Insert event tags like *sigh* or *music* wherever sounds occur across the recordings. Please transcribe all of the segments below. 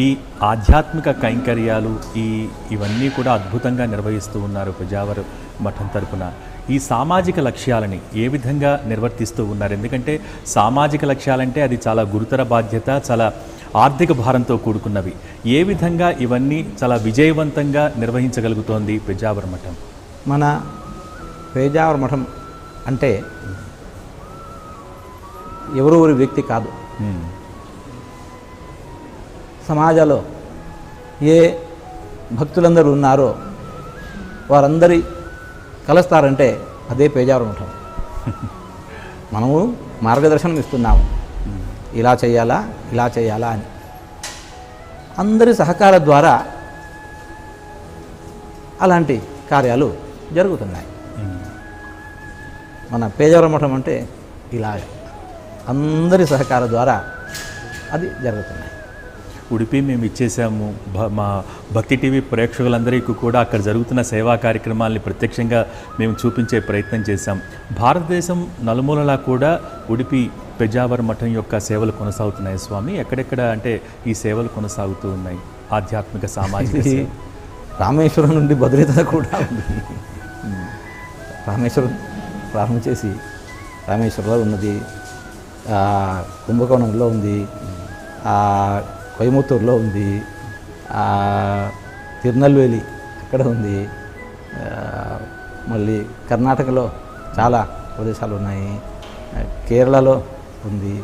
ఈ ఆధ్యాత్మిక కైంకర్యాలు ఈ ఇవన్నీ కూడా అద్భుతంగా నిర్వహిస్తూ ఉన్నారు పెజావర్ మఠం తరపున. ఈ సామాజిక లక్ష్యాలని ఏ విధంగా నిర్వర్తిస్తూ ఉన్నారు? ఎందుకంటే సామాజిక లక్ష్యాలంటే అది చాలా గురుతర బాధ్యత చాలా ఆర్థిక భారంతో కూడుకున్నవి. ఏ విధంగా ఇవన్నీ చాలా విజయవంతంగా నిర్వహించగలుగుతోంది పెజావర్ మఠం? మన పేజావర మఠం అంటే ఎవరో ఒక వ్యక్తి కాదు. సమాజంలో ఏ భక్తులందరూ ఉన్నారో వారందరి కలుస్తారంటే అదే పేజారు మఠం *laughs* మనము మార్గదర్శనం ఇస్తున్నాము. ఇలా చేయాలా ఇలా చేయాలా అని. అందరి సహకార ద్వారా అలాంటి కార్యాలు జరుగుతున్నాయి. మన పేజావర మఠం అంటే ఇలా అందరి సహకార ద్వారా అది జరుగుతున్నాయి. ఉడిపి మేము ఇచ్చేసాము భ- మా భక్తి టీవీ ప్రేక్షకులందరికీ కూడా అక్కడ జరుగుతున్న సేవా కార్యక్రమాల్ని ప్రత్యక్షంగా మేము చూపించే ప్రయత్నం చేశాం. భారతదేశం నలుమూలలా కూడా ఉడిపి పెజావర్ మఠం యొక్క సేవలు కొనసాగుతున్నాయి స్వామి. ఎక్కడెక్కడ అంటే ఈ సేవలు కొనసాగుతూ ఉన్నాయి. ఆధ్యాత్మిక సామాజిక. రామేశ్వరం నుండి భద్రత కూడా రామేశ్వరం ప్రారంభం చేసి రామేశ్వరంలో ఉన్నది. కుంభకోణంలో ఉంది. కోయముత్తూరులో ఉంది. తిరునల్వేలి అక్కడ ఉంది. మళ్ళీ కర్ణాటకలో చాలా ప్రదేశాలు ఉన్నాయి. కేరళలో ఉంది.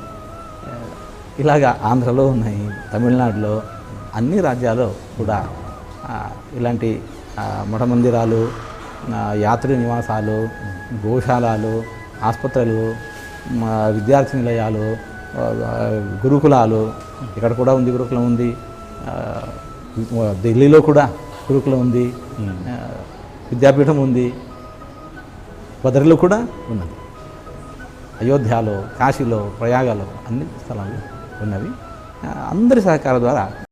ఇలాగా ఆంధ్రలో ఉన్నాయి తమిళనాడులో అన్ని రాజ్యాల్లో కూడా ఇలాంటి మఠమందిరాలు యాత్రి నివాసాలు గోశాలలు ఆసుపత్రులు మా విద్యార్థి నిలయాలు గురుకులాలు ఇక్కడ కూడా ఉంది గురుకులం ఉంది. ఢిల్లీలో కూడా గురుకులం ఉంది. విద్యాపీఠం ఉంది. బదరిలో కూడా ఉన్నది. అయోధ్యలో కాశీలో ప్రయాగలో అన్ని స్థలాలు ఉన్నవి. అందరి సహకారం ద్వారా